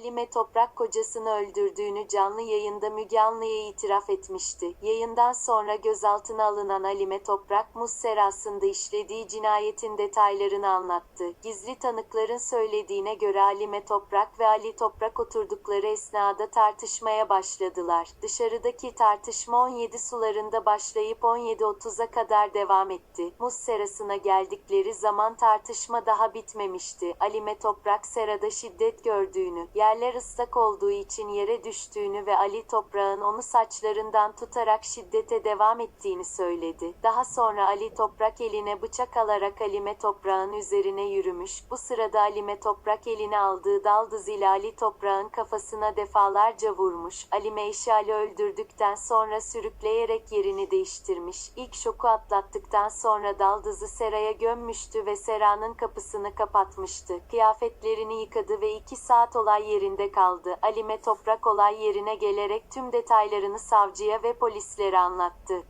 Alime Toprak kocasını öldürdüğünü canlı yayında Müge Anlı'ya itiraf etmişti. Yayından sonra gözaltına alınan Alime Toprak, muz serasında işlediği cinayetin detaylarını anlattı. Gizli tanıkların söylediğine göre Alime Toprak ve Ali Toprak oturdukları esnada tartışmaya başladılar. Dışarıdaki tartışma 17 sularında başlayıp 17.30'a kadar devam etti. Muz geldikleri zaman tartışma daha bitmemişti. Alime Toprak serada şiddet gördüğünü, yerler ıslak olduğu için yere düştüğünü ve Ali Toprak'ın onu saçlarından tutarak şiddete devam ettiğini söyledi. Daha sonra Ali Toprak eline bıçak alarak Alime Toprak'ın üzerine yürümüş. Bu sırada Alime Toprak eline aldığı daldız ile Ali Toprak'ın kafasına defalarca vurmuş. Alime eşi Ali öldürdükten sonra sürükleyerek yerini değiştirmiş. İlk şoku atlattıktan sonra daldızı seraya gömmüştü ve seranın kapısını kapatmıştı. Kıyafetlerini yıkadı ve iki saat olay yerinde kaldı. Alime Toprak olay yerine gelerek tüm detaylarını savcıya ve polislere anlattı.